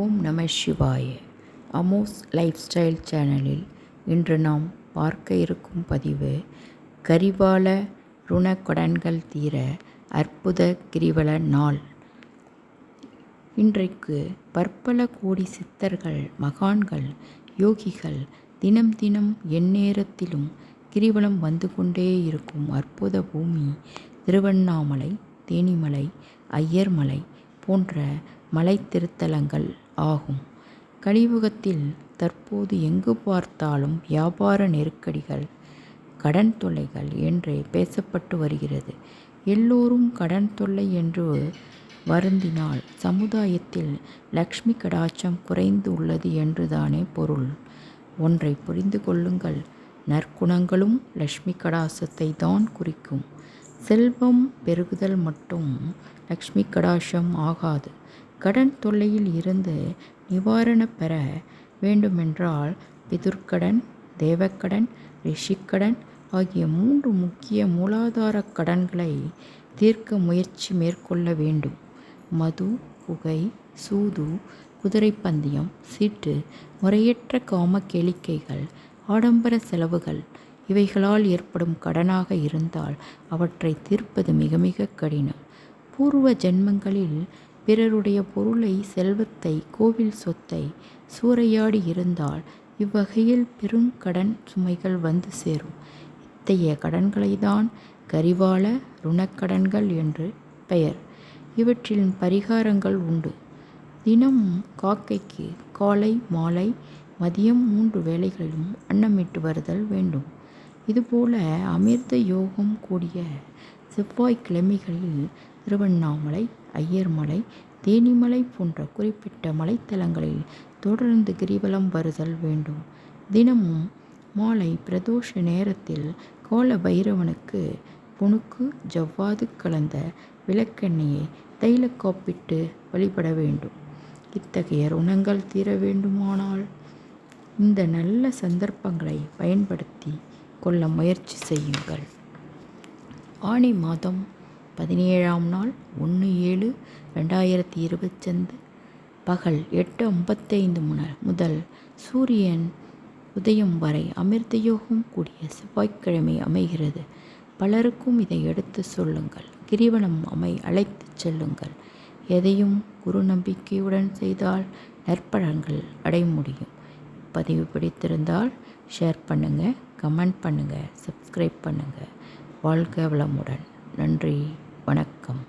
ஓம் நம சிவாய. Amos life style சேனலில் இன்று நாம் பார்க்க இருக்கும் பதிவு கரிபால ருணக்கடன்கள் தீர அற்புத கிரிவல நாள். இன்றைக்கு பற்பல கோடி சித்தர்கள் மகான்கள் யோகிகள் தினம் தினம் எந்நேரத்திலும் கிரிவலம் வந்து கொண்டே இருக்கும் அற்புத பூமி திருவண்ணாமலை தேனிமலை ஐயர்மலை போன்ற மலை திருத்தலங்கள் ஆகும். கலியுகத்தில் தற்போது எங்கு பார்த்தாலும் வியாபார நெருக்கடிகள் கடன் தொல்லைகள் என்றே பேசப்பட்டு வருகிறது. எல்லோரும் கடன் தொல்லை என்று வருந்தினால் சமுதாயத்தில் லக்ஷ்மி கடாட்சம் குறைந்து உள்ளது என்றுதானே பொருள். ஒன்றை புரிந்து கொள்ளுங்கள். நற்குணங்களும் லக்ஷ்மி கடாசத்தை தான் குறிக்கும். செல்வம் பெருகுதல் மட்டும் லக்ஷ்மி கடாட்சம் ஆகாது. கடன் தொல்லையில் இருந்து நிவாரண பெற வேண்டுமென்றால் பிதுர்க்கடன் தேவக்கடன் ரிஷிக்கடன் ஆகிய மூன்று முக்கிய மூலாதார கடன்களை தீர்க்க முயற்சி மேற்கொள்ள வேண்டும். மது புகை சூது குதிரைப்பந்தயம் சீட்டு முறையற்ற காம கேளிக்கைகள் ஆடம்பர செலவுகள் இவைகளால் ஏற்படும் கடனாக இருந்தால் அவற்றை தீர்ப்பது மிக மிக கடினம். பூர்வ ஜென்மங்களில் பிறருடைய பொருளை செல்வத்தை கோவில் சொத்தை சூறையாடி இருந்தால் இவ்வகையில் பெருங்கடன் சுமைகள் வந்து சேரும். இத்தகைய கடன்களை தான் கரிவாள ருணக்கடன்கள் என்று பெயர். இவற்றின் பரிகாரங்கள் உண்டு. தினம் காக்கைக்கு காலை மாலை மதியம் மூன்று வேளைகளிலும் அன்னமிட்டு வருதல் வேண்டும். இதுபோல அமிர்த யோகம் கூடிய செவ்வாய்க்கிழமைகளில் திருவண்ணாமலை ஐயர்மலை தேனிமலை போன்ற குறிப்பிட்ட மலைத்தலங்களில் தொடர்ந்து கிரிவலம் வருதல் வேண்டும். தினமும் மாலை பிரதோஷ நேரத்தில் கோல பைரவனுக்கு புணுக்கு ஜவ்வாது கலந்த விளக்கெண்ணெயை தைல காப்பிட்டு வழிபட வேண்டும். இத்தகைய ருணங்கள் தீர வேண்டுமானால் இந்த நல்ல சந்தர்ப்பங்களை பயன்படுத்தி கொள்ள முயற்சி செய்யுங்கள். ஆணி மாதம் பதினேழாம் நாள் ஒன்று ஏழு ரெண்டாயிரத்தி இருபத்தஞ்சு. பகல் எட்டு ஐம்பத்தைந்து முதல் சூரியன் உதயம் வரை அமிர்த யோகம் கூடிய செவ்வாய்க்கிழமை அமைகிறது. பலருக்கும் இதை எடுத்து சொல்லுங்கள். கிரிவலம் அமை அழைத்து செல்லுங்கள். எதையும் குரு நம்பிக்கையுடன் செய்தால் நற்பழங்கள் அடைய முடியும். பதிவு பிடித்திருந்தால் ஷேர் பண்ணுங்கள் கமெண்ட் பண்ணுங்கள் சப்ஸ்கிரைப் பண்ணுங்கள் வாழ்க வளமுடன். நன்றி. வணக்கம்.